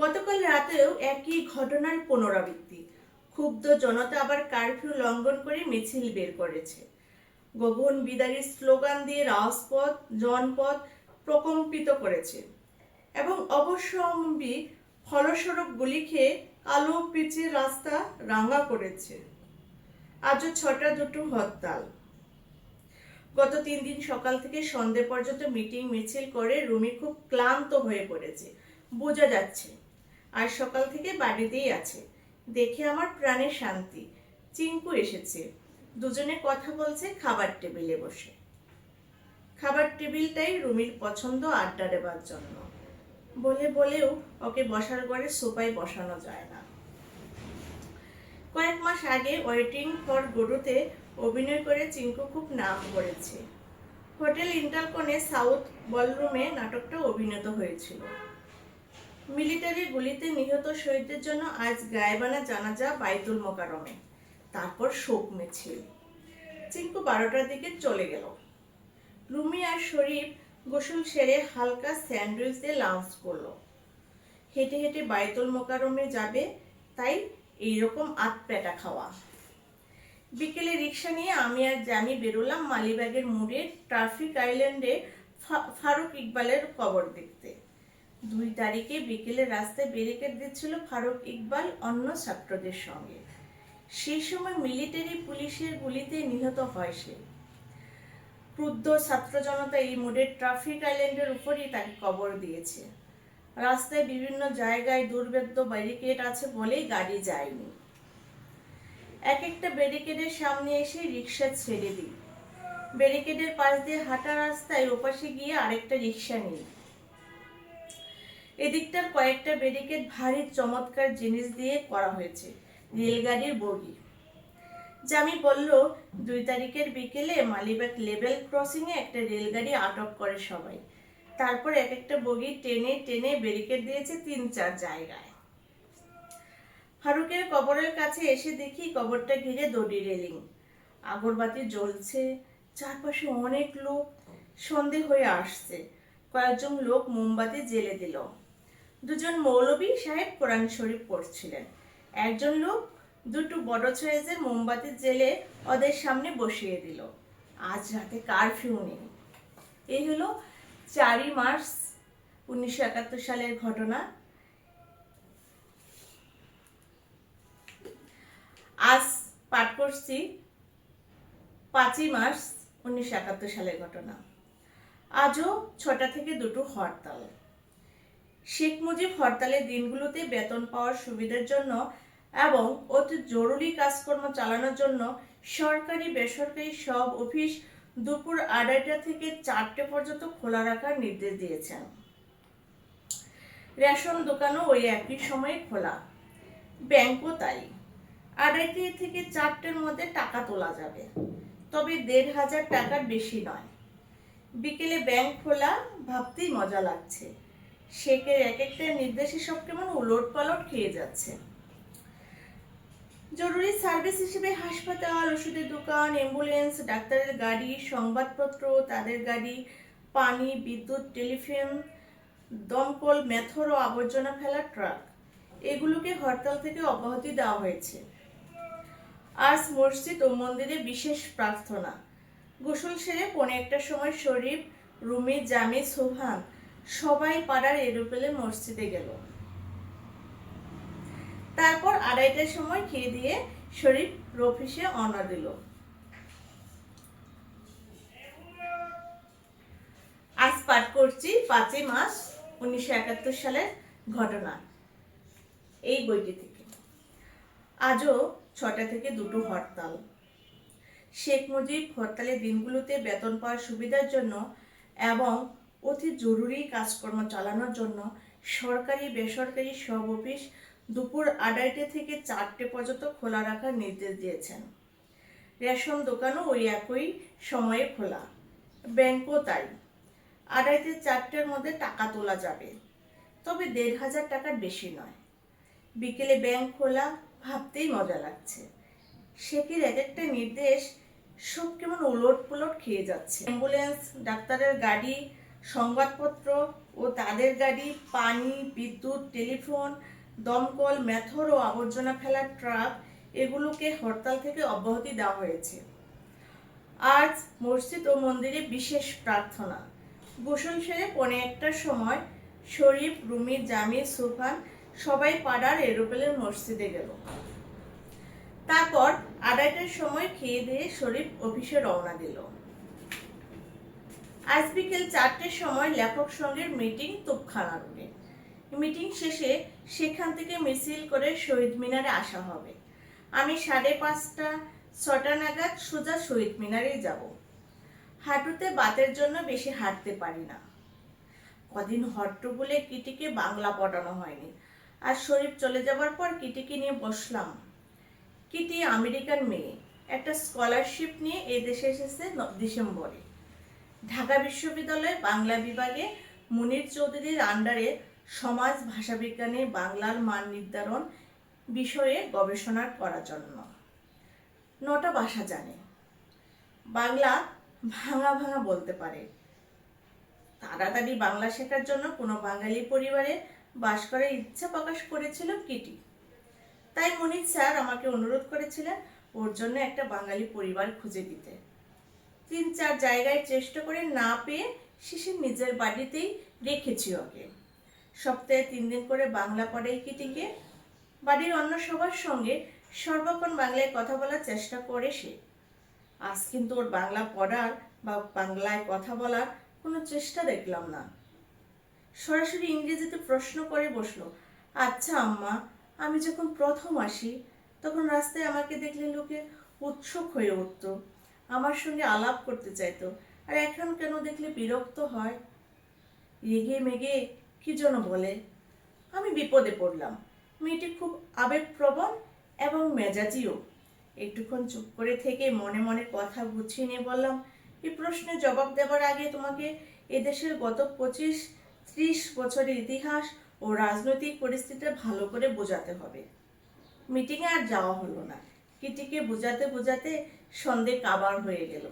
গতকাল রাতেও একই ঘটনার পুনরাবৃত্তি। ক্ষুব্ধ জনতা আবার কারফিউ লঙ্ঘন করে মিছিল বের করেছে। গগন বিদারী স্লোগান দিয়ে রাজপথ, জনপথ প্রকম্পিত করেছে এবং অবশ্যম্বী ফলস্বরূপ গুলি খেয়ে কালো পিচের রাস্তা রাঙা করেছে। আজও ছটা দুটো হরতাল। গত তিন দিন সকাল থেকে সন্ধে পর্যন্ত মিটিং মিছিল করে রুমি খুব ক্লান্ত হয়ে পড়েছে। বোঝা যাচ্ছে আর সকাল থেকে বাড়িতেই আছে। দেখে আমার প্রাণে শান্তি। চিঙ্কু এসেছে। দুজনে কথা বলছে খাবার টেবিলে বসে। খাবার টেবিলটাই রুমির পছন্দ আড্ডা দেবার জন্য। বলে বলেও ওকে বসার ঘরে সোফায় বসানো যায় না। কয়েক মাস আগে ওয়েটিং ফর গরুতে অভিনয় করে চিঙ্কু খুব নাম করেছে। হোটেল ইন্টারকনে সাউথ বলরুমে নাটকটা অভিনীত হয়েছিল। মিলিটারি গুলিতে নিহত শহীদদের জন্য আজ গায়েবানা জানাজা বাইতুল মোকারমে তারপর শোক মিছিল। চিঙ্কু বারোটার দিকে চলে গেল। রুমি আর শরীফ গোসল সেরে হালকা স্যান্ডউইচ দিয়ে লাঞ্চ করল। হেঁটে হেঁটে বাইতুল মোকারমে যাবে, তাই এইরকম আত পেটা খাওয়া। বিকেলে রিক্সা নিয়ে আমি আর জামি বেরোলাম মালিবাগের মোড়ে ট্রাফিক আইল্যান্ডে ফারুক ইকবালের কবর দেখতে। দুই তারিখে বিকেলে রাস্তায় ব্যারিকেড দিচ্ছিল ফারুক ইকবাল অন্য ছাত্রদের সঙ্গে। সেই সময় মিলিটারি পুলিশের গুলিতে নিহত হয় সে। ক্রুদ্ধ ছাত্র জনতা এই মোড়ের ট্রাফিক আইল্যান্ডের উপরই তাকে কবর দিয়েছে। রাস্তায় বিভিন্ন জায়গায় দুর্বেদ্য ব্যারিকেড আছে বলেই গাড়ি যায়নি। এক একটা ব্যারিকেডের সামনে এসে রিক্সা ছেড়ে দিই। ব্যারিকেডের পাশ দিয়ে হাঁটা রাস্তায় ওপাশে গিয়ে আরেকটা রিক্সা নিই। এদিকটার কয়েকটা ব্যারিকেড ভারী চমৎকার জিনিস দিয়ে করা হয়েছে, রেলগাড়ির বগি। জামি বলল, দুই তারিখের বিকেলে মালিবাগ লেভেল ক্রসিংয়ে একটা রেলগাড়ি আটক করে সবাই। তারপর এক একটা বগি টেনে টেনে ব্যারিকেড দিয়েছে তিন চার জায়গায়। ফারুকের কবরের কাছে এসে দেখি কবরটা ঘিরে দড়ি রেলিং। আগরবাতি জ্বলছে, চারপাশে অনেক লোক সন্ধে হয়ে আসছে। কয়েকজন লোক মোমবাতি জেলে দিল। দুজন মৌলবী সাহেব কোরআন শরীফ পড়ছিলেন। একজন লোক দুটো বড় সাইজের মোমবাতি জেলে ওদের সামনে বসিয়ে দিল। আজ রাতে কারফিউ নেই। এই হলো চারই মার্চ উনিশশো একাত্তর সালের ঘটনা। আজ পাঠ করছি পাঁচই মার্চ উনিশশো একাত্তর সালের ঘটনা। আজও ছটা থেকে দুটো হরতাল। শেখ মুজিব হরতালের দিনগুলোতে বেতন পাওয়ার সুবিধার জন্য এবং অতি জরুরি কাজকর্ম চালানোর জন্য সরকারি, বেসরকারি সব অফিস দুপুর আড়াইটা থেকে চারটে পর্যন্ত খোলা রাখার নির্দেশ দিয়েছেন। রেশন দোকানও ওই একই সময়ে খোলা। ব্যাংকও তাই। আড়াইটে থেকে চারটের মধ্যে টাকা তোলা যাবে। তবে দেড় হাজার টাকার বেশি নয়। বিকেলে ব্যাংক খোলা, ভাবতেই মজা লাগছে। শেখের এক একটা নির্দেশে সব কেমন উলট পালট খেয়ে যাচ্ছে। জরুরি সার্ভিস হিসেবে হাসপাতাল, ওষুধের দোকান, অ্যাম্বুলেন্স, ডাক্তারের গাড়ি, সংবাদপত্র, তাদের গাড়ি, পানি, বিদ্যুৎ টেলিফোন দমকল, মেথর ও আবর্জনা ফেলার ট্রাক, এগুলোকে হরতাল থেকে অব্যাহতি দেওয়া হয়েছে। আজ মসজিদ ও মন্দিরে বিশেষ প্রার্থনা। গোসল সেরে পৌনে একটার সময় শরীফ, রুমি জামি সোহান সবাই পাড়ার এরোপ্লেন মসজিদে গেল। তারপর আড়াইটার সময় খেয়ে দিয়ে শরীফ অফিসে অনা দিল। আজ পাঠ করছি পাঁচই মাস উনিশশো একাত্তর সালের ঘটনা। এই বইটি থেকে। আজও ছটা থেকে দুটো হরতাল। শেখ মুজিব হরতালের দিনগুলোতে বেতন পাওয়ার সুবিধার জন্য এবং অতি জরুরি কাজকর্ম চালানোর জন্য সরকারি, বেসরকারি সব অফিস দুপুর আড়াইটে থেকে চারটে পর্যন্ত খোলা রাখার নির্দেশ দিয়েছেন। রেশন দোকানও ওই একই সময়ে খোলা। ব্যাংকও তাই। আড়াইতে চারটের মধ্যে টাকা তোলা যাবে। তবে দেড় হাজার টাকার বেশি নয়। বিকেলে ব্যাংক খোলা ভাবতেই মজা লাগছে। সেকির এক একটা নির্দেশ সব কেমন উলট পুলট খেয়ে যাচ্ছে। অ্যাম্বুলেন্স, ডাক্তারের গাড়ি সংবাদপত্র ও তাদের গাড়ি, পানি, বিদ্যুৎ, টেলিফোন, দমকল, মেথর ও আবর্জনা ফেলার ট্রাক এগুলোকে হরতাল থেকে অব্যাহতি দেওয়া হয়েছে। আজ মসজিদ ও মন্দিরে বিশেষ প্রার্থনা। গোসল সেরে পৌনে একটার সময় শরীফ, রুমি জামি সুফান সবাই পাড়ার এরোপ্লেন মসজিদে গেল। তারপর আড়াইটার সময় খেয়ে দিয়ে শরীফ অফিসে রওনা দিল। আজ বিকেল চারটের সময় লেখক সঙ্গের মিটিং তোপখানা রোডে মিটিং শেষে সেখান থেকে মিছিল করে শহীদ মিনারে আসা হবে। আমি সাড়ে পাঁচটা, ছটা নাগাদ সোজা শহীদ মিনারে যাব। হাঁটুতে বাতের জন্য বেশি হাঁটতে পারি না। কদিন হট্ট বলে কিটিকে বাংলা পড়ানো হয়নি। আর শরীফ চলে যাবার পর কিটিকে নিয়ে বসলাম। কিটি আমেরিকান মেয়ে। একটা স্কলারশিপ নিয়ে এই দেশে এসেছে ডিসেম্বরে। ঢাকা বিশ্ববিদ্যালয়ে, বাংলা বিভাগে মুনির চৌধুরীর আন্ডারে সমাজ ভাষাবিজ্ঞানে বাংলার মান নির্ধারণ বিষয়ে গবেষণা করার জন্য। নটা ভাষা জানে। বাংলা ভাঙা ভাঙা বলতে পারে। তাড়াতাড়ি বাংলা শেখার জন্য কোনো বাঙালি পরিবারে বাস করার ইচ্ছা প্রকাশ করেছিল কিটি? তাই মনির স্যার আমাকে অনুরোধ করেছিলেন ওর জন্য একটা বাঙালি পরিবার খুঁজে দিতে। তিন চার জায়গায় চেষ্টা করে না পেয়ে শেষে নিজের বাড়িতেই রেখেছি ওকে। সপ্তাহে তিন দিন করে বাংলা পড়াই কিটিকে। বাড়ির অন্য সবার সঙ্গে সর্বক্ষণ বাংলায় কথা বলার চেষ্টা করে সে। আজ কিন্তু ওর বাংলা পড়ার বা বাংলায় কথা বলার কোনো চেষ্টা দেখলাম না। সরাসরি ইংরেজিতে প্রশ্ন করে বসল আচ্ছা আম্মা, আমি যখন প্রথম আসি, তখন রাস্তায় আমাকে দেখলে লোকে উৎসুক হয়ে উঠতো। আমার সঙ্গে আলাপ করতে চাইতো। আর এখন কেন দেখলে বিরক্ত হয়? রেগে মেগে কি যেন বলে। আমি বিপদে পড়লাম। মেয়েটি খুব আবেগপ্রবণ এবং মেজাজিও। একটুক্ষণ চুপ করে থেকে মনে মনে কথা গুছিয়ে নিয়ে বললাম, এই প্রশ্নের জবাব দেওয়ার আগে তোমাকে এদেশের গত পঁচিশ, ত্রিশ বছরের ইতিহাস ও রাজনৈতিক পরিস্থিতি ভালো করে বোঝাতে হবে। মিটিংয়ে আর যাওয়া হলো না। কিটিকে বোঝাতে বোঝাতে সন্ধে কাবার হয়ে গেল।